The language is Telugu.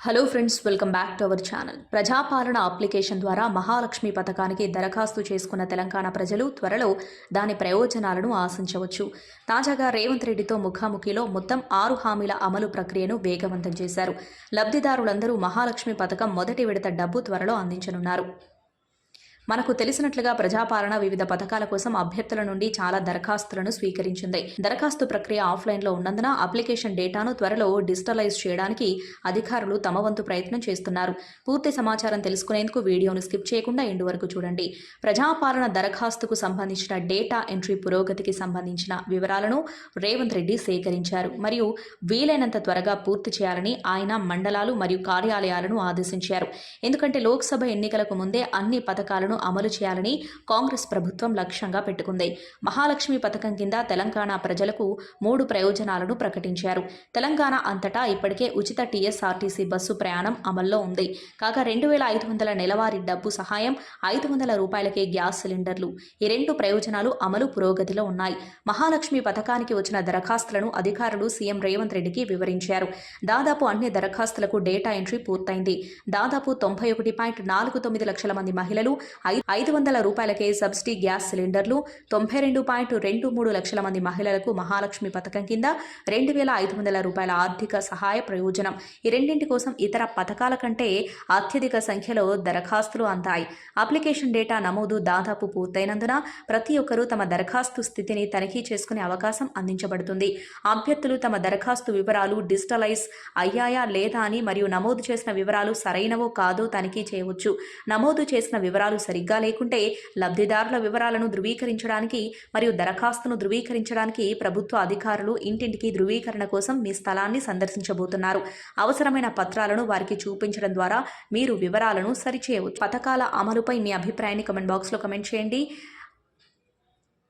Hello friends welcome back to our channel Prajapalana application ద్వారా మహాలక్ష్మి పథకానికి దరఖాస్తు చేసుకున్న తెలంగాణ ప్రజలు త్వరలో దాని ప్రయోజనాలను ఆశించవచ్చు. తాజాగా రేవంత్ రెడ్డితో ముఖాముఖిలో మొత్తం ఆరు హామీల అమలు ప్రక్రియను వేగవంతం చేశారు. లబ్ధిదారులందరూ మహాలక్ష్మి పథకం మొదటి విడత డబ్బు త్వరలో అందించనున్నారు. మనకు తెలిసినట్లుగా ప్రజాపాలన వివిధ పథకాల కోసం అభ్యర్థుల నుండి చాలా దరఖాస్తులను స్వీకరించింది. దరఖాస్తు ప్రక్రియ ఆఫ్లైన్లో ఉన్నందున అప్లికేషన్ డేటాను త్వరలో డిజిటలైజ్ చేయడానికి అధికారులు తమ వంతు ప్రయత్నం చేస్తున్నారు. పూర్తి సమాచారం తెలుసుకునేందుకు వీడియోను స్కిప్ చేయకుండా ఎండు వరకు చూడండి. ప్రజాపాలన దరఖాస్తుకు సంబంధించిన డేటా ఎంట్రీ పురోగతికి సంబంధించిన వివరాలను రేవంత్ రెడ్డి సేకరించారు. మరియు వీలైనంత త్వరగా పూర్తి చేయాలని ఆయన మండలాలు మరియు కార్యాలయాలను ఆదేశించారు. ఎందుకంటే లోక్సభ ఎన్నికలకు ముందే అన్ని పథకాలను అమలు చేయాలని కాంగ్రెస్ ప్రభుత్వం లక్ష్యంగా పెట్టుకుంది. మహాలక్ష్మి పథకం కింద తెలంగాణ ప్రజలకు మూడు ప్రయోజనాలను ప్రకటించారు. తెలంగాణ అంతటా ఇప్పటికే ఉచిత టీఎస్ఆర్టీసీ బస్సు ప్రయాణం అమల్లో ఉంది. కాగా రెండు వేల ఐదు వందల నెలవారీ డబ్బు సహాయం ఐదు వందల రూపాయలకే గ్యాస్ సిలిండర్లు ఈ రెండు ప్రయోజనాలు అమలు పురోగతిలో ఉన్నాయి. మహాలక్ష్మి పథకానికి వచ్చిన దరఖాస్తులను అధికారులు సీఎం రేవంత్ రెడ్డికి వివరించారు. దాదాపు అన్ని దరఖాస్తులకు డేటా ఎంట్రీ పూర్తయింది. దాదాపు తొంభై ఒకటి పాయింట్ నాలుగు తొమ్మిది లక్షల మంది మహిళలు ఐదు వందల రూపాయలకే సబ్సిడీ గ్యాస్ సిలిండర్లు తొంభై రెండు పాయింట్ రెండు మూడు లక్షల మంది మహిళలకు మహాలక్ష్మి పథకం కింద రెండు వేల ఐదు వందల రూపాయల ఆర్థిక సహాయ ప్రయోజనం. ఈ రెండింటి కోసం ఇతర పథకాల కంటే అత్యధిక సంఖ్యలో దరఖాస్తులు అందాయి. అప్లికేషన్ డేటా నమోదు దాదాపు పూర్తయినందున ప్రతి ఒక్కరూ తమ దరఖాస్తు స్థితిని తనిఖీ చేసుకునే అవకాశం అందించబడుతుంది. అభ్యర్థులు తమ దరఖాస్తు వివరాలు డిజిటలైజ్ అయ్యాయా లేదా అని మరియు నమోదు చేసిన వివరాలు సరైనవో కాదో తనిఖీ చేయవచ్చు. నమోదు చేసిన వివరాలు సరి సరిగ్గా లేకుంటే లబ్ధిదారుల వివరాలను ధృవీకరించడానికి మరియు దరఖాస్తును ధృవీకరించడానికి ప్రభుత్వ అధికారులు ఇంటింటికి ధృవీకరణ కోసం మీ స్థలాన్ని సందర్శించబోతున్నారు. అవసరమైన పత్రాలను వారికి చూపించడం ద్వారా మీరు వివరాలను సరిచేయవచ్చు. పథకాల అమలుపై మీ అభిప్రాయాన్ని కమెంట్ బాక్స్లో కమెంట్ చేయండి.